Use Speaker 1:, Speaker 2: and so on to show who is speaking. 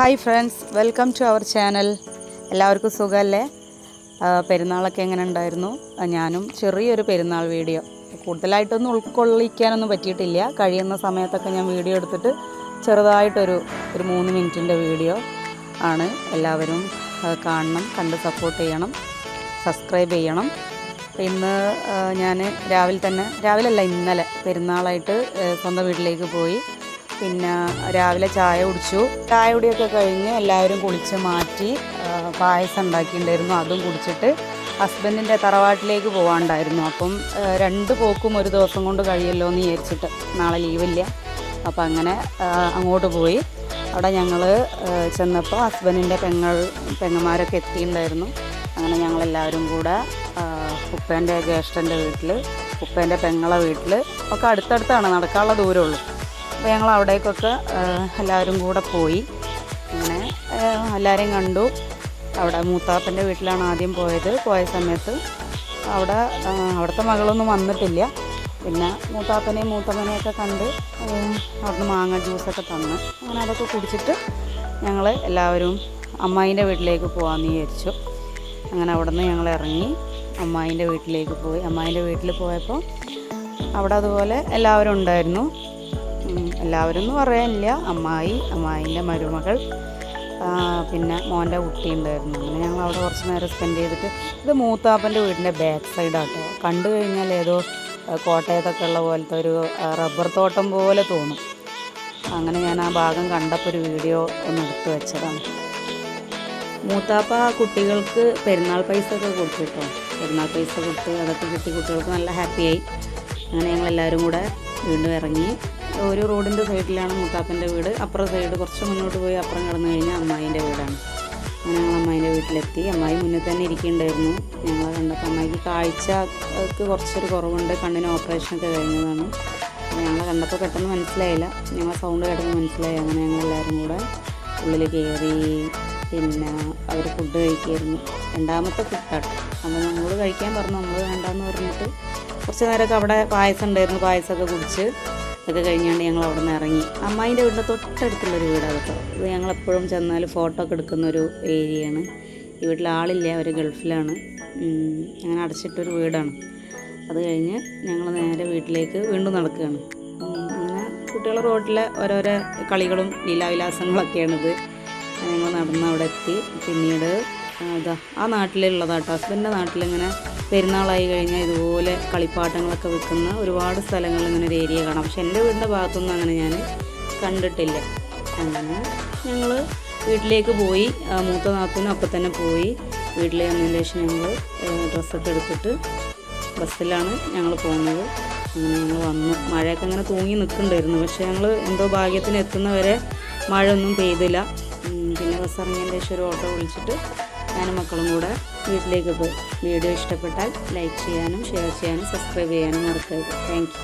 Speaker 1: Hi friends welcome to our channel. എല്ലാവർക്കും സുഖമല്ലേ പെരുന്നാളൊക്കെ എങ്ങനെ ഉണ്ടായിരുന്നു? ഞാനും ചെറിയൊരു പെരുന്നാൾ വീഡിയോ. കൂടുതലായിട്ടൊന്നും ഉൾക്കൊള്ളിക്കാനൊന്നും പറ്റിയിട്ടില്ല. കഴിയുന്ന സമയത്തൊക്കെ ഞാൻ വീഡിയോ എടുത്തിട്ട് ചെറുതായിട്ടൊരു ഒരു മൂന്ന് മിനിറ്റിന്റെ വീഡിയോ ആണ് എല്ലാവരും കാണണം കണ്ട് സപ്പോർട്ട് ചെയ്യണം സബ്സ്ക്രൈബ് ചെയ്യണം. ഇന്ന് ഞാൻ രാവിലെ തന്നെ രാവിലെ അല്ല ഇന്നലെ പെരുന്നാളായിട്ട് സ്വന്തം വീട്ടിലേക്ക് പോയി. പിന്നെ രാവിലെ ചായ കുടിച്ചു. ചായ കുടിയൊക്കെ കഴിഞ്ഞ് എല്ലാവരും കുളിച്ച് മാറ്റി പായസം ഉണ്ടാക്കിയിട്ടുണ്ടായിരുന്നു. അതും കുടിച്ചിട്ട് ഹസ്ബൻഡിന്റെ തറവാട്ടിലേക്ക് പോകാണ്ടായിരുന്നു അപ്പം രണ്ട് പോക്കും ഒരു ദിവസം കൊണ്ട് കഴിയല്ലോ എന്ന് വിചാരിച്ചിട്ട് നാളെ ലീവില്ല അപ്പം അങ്ങനെ അങ്ങോട്ട് പോയി. അവിടെ ഞങ്ങൾ ചെന്നപ്പോൾ ഹസ്ബൻഡിന്റെ പെങ്ങൾ പെങ്ങന്മാരൊക്കെ എത്തിയിട്ടുണ്ടായിരുന്നു. അങ്ങനെ ഞങ്ങളെല്ലാവരും കൂടെ ഉപ്പേന്റെ ജ്യേഷ്ഠന്റെ വീട്ടിൽ ഉപ്പേന്റെ പെങ്ങളെ വീട്ടിൽ ഒക്കെ അടുത്തടുത്താണ് നടക്കാനുള്ള ദൂരമുള്ളൂ അപ്പോൾ ഞങ്ങൾ അവിടേക്കൊക്കെ എല്ലാവരും കൂടെ പോയി. അങ്ങനെ എല്ലാവരെയും കണ്ടു. അവിടെ മൂത്താപ്പന്റെ വീട്ടിലാണ് ആദ്യം പോയത്. പോയ സമയത്ത് അവിടെ അവിടുത്തെ മകളൊന്നും വന്നിട്ടില്ല. പിന്നെ മൂത്താപ്പനെയും മൂത്തമ്മനെയൊക്കെ കണ്ട് അവിടുന്ന് മാങ്ങ ജ്യൂസൊക്കെ തന്ന്. അങ്ങനെ അതൊക്കെ കുടിച്ചിട്ട് ഞങ്ങൾ എല്ലാവരും അമ്മായിന്റെ വീട്ടിലേക്ക് പോകാമെന്ന് വിചാരിച്ചു. അങ്ങനെ അവിടെ നിന്ന് ഞങ്ങൾ ഇറങ്ങി അമ്മായിന്റെ വീട്ടിലേക്ക് പോയി. അമ്മായിന്റെ വീട്ടിൽ പോയപ്പോൾ അവിടെ അതുപോലെ എല്ലാവരും ഉണ്ടായിരുന്നു. എല്ലാവരും എന്ന് പറയാനില്ല. അമ്മായി അമ്മായിന്റെ മരുമകൾ പിന്നെ മോന്റെ കുട്ടി ഉണ്ടായിരുന്നു അങ്ങനെ ഞങ്ങൾ അവിടെ കുറച്ച് നേരം സ്പെൻഡ് ചെയ്തിട്ട് ഇത് മൂത്താപ്പന്റെ വീടിന്റെ ബാക്ക് സൈഡാട്ടോ കണ്ടു കഴിഞ്ഞാൽ ഏതോ കോട്ടയത്തൊക്കെ ഉള്ള പോലത്തെ ഒരു റബ്ബർ തോട്ടം പോലെ തോന്നും. അങ്ങനെ ഞാൻ ആ ഭാഗം കണ്ടപ്പോൾ ഒരു വീഡിയോ ഒന്ന് എടുത്തു വെച്ചതാണ്. മൂത്താപ്പ കുട്ടികൾക്ക് പെരുന്നാൾ പൈസ ഒക്കെ കൊടുത്തു കേട്ടോ. പെരുന്നാൾ പൈസ കൊടുത്ത് അതൊക്കെ കിട്ടി കുട്ടികൾക്ക് നല്ല ഹാപ്പിയായി അങ്ങനെ ഞങ്ങളെല്ലാവരും കൂടെ വീണ്ടും ഇറങ്ങി. ഒരു റോഡിന്റെ സൈഡിലാണ് മൂത്താപ്പന്റെ വീട്. അപ്പുറം സൈഡ് കുറച്ച് മുന്നോട്ട് പോയി അപ്പുറം കടന്നു കഴിഞ്ഞാൽ അമ്മായിന്റെ വീടാണ്. അങ്ങനെ ഞങ്ങൾ അമ്മായിന്റെ വീട്ടിലെത്തി. അമ്മായി മുന്നേ തന്നെ ഇരിക്കുന്നുണ്ടായിരുന്നു ഞങ്ങൾ കണ്ടപ്പോൾ അമ്മായിക്ക് കാഴ്ചക്ക് കുറച്ചൊരു കുറവുണ്ട്. കണ്ണിന് ഓപ്പറേഷനൊക്കെ കഴിഞ്ഞതാണ്. ഞങ്ങളെ കണ്ടപ്പോൾ പെട്ടെന്ന് മനസ്സിലായില്ല. ഞങ്ങൾ സൗണ്ട് കേട്ടപ്പോൾ മനസ്സിലായി. അങ്ങനെ ഞങ്ങളെല്ലാവരും കൂടെ ഉള്ളിൽ കയറി പിന്നെ അവർ ഫുഡ് കഴിക്കായിരുന്നു. രണ്ടാമത്തെ ഫുഡാണ് അപ്പോൾ നമ്മളോട് കഴിക്കാൻ പറഞ്ഞു. നമ്മൾ വേണ്ടാന്ന് പറഞ്ഞിട്ട് കുറച്ച് നേരമൊക്കെ അവിടെ പായസം ഉണ്ടായിരുന്നു. പായസമൊക്കെ കുടിച്ച്. അതൊക്കെ കഴിഞ്ഞാണ്ട് ഞങ്ങൾ അവിടെ നിന്ന് ഇറങ്ങി. അമ്മായിന്റെ വീടിന്റെ തൊട്ടടുത്തുള്ളൊരു വീടാണ് കേട്ടോ. ഇത് ഞങ്ങളെപ്പോഴും ചെന്നാൽ ഫോട്ടോ ഒക്കെ എടുക്കുന്നൊരു ഏരിയയാണ്. ഈ വീട്ടിൽ ആളില്ല അവർ ഗൾഫിലാണ്. അങ്ങനെ അടച്ചിട്ടൊരു വീടാണ്. അത് കഴിഞ്ഞ് ഞങ്ങൾ നേരെ വീട്ടിലേക്ക് വീണ്ടും നടക്കുകയാണ്. അങ്ങനെ കുട്ടികൾ റോഡിലെ ഓരോരോ കളികളും ലീലാവിലാസങ്ങളൊക്കെയാണിത്. ഞങ്ങൾ നടന്ന് അവിടെ എത്തി. പിന്നീട് ഇതാ ആ നാട്ടിലുള്ളതാട്ടോ. ഹസ്ബൻഡിന്റെ നാട്ടിലിങ്ങനെ പെരുന്നാളായി കഴിഞ്ഞാൽ ഇതുപോലെ കളിപ്പാട്ടങ്ങളൊക്കെ വിൽക്കുന്ന ഒരുപാട് സ്ഥലങ്ങൾ ഇങ്ങനെ ഒരു ഏരിയ കാണാം. പക്ഷെ എന്റെ വീടിന്റെ ഭാഗത്തൊന്നും അങ്ങനെ ഞാൻ കണ്ടിട്ടില്ല. അങ്ങനെ ഞങ്ങൾ വീട്ടിലേക്ക് പോയി മൂത്ത നാത്തൂനും അപ്പം തന്നെ പോയി വീട്ടിൽ വന്നതിന് ശേഷം ഞങ്ങൾ ഡ്രസ്സൊക്കെ എടുത്തിട്ട് ബസ്സിലാണ് ഞങ്ങൾ പോകുന്നത്. അങ്ങനെ ഞങ്ങൾ വന്നു. മഴയൊക്കെ അങ്ങനെ തൂങ്ങി നിൽക്കുന്നുണ്ടായിരുന്നു. പക്ഷേ ഞങ്ങൾ എന്തോ ഭാഗ്യത്തിന് എത്തുന്നവരെ മഴയൊന്നും പെയ്തില്ല. ഉം, പിന്നെ ബസ് ഇറങ്ങിയതിന് ശേഷം ഒരു ഓട്ടോ വിളിച്ചിട്ട് ഞാനും മക്കളും കൂടെ വീട്ടിലേക്ക് പോയി വീഡിയോ ഇഷ്ടപ്പെട്ടാൽ ലൈക്ക് ചെയ്യാനും ഷെയർ ചെയ്യാനും സബ്സ്ക്രൈബ് ചെയ്യാനും മറക്കരുത്. താങ്ക്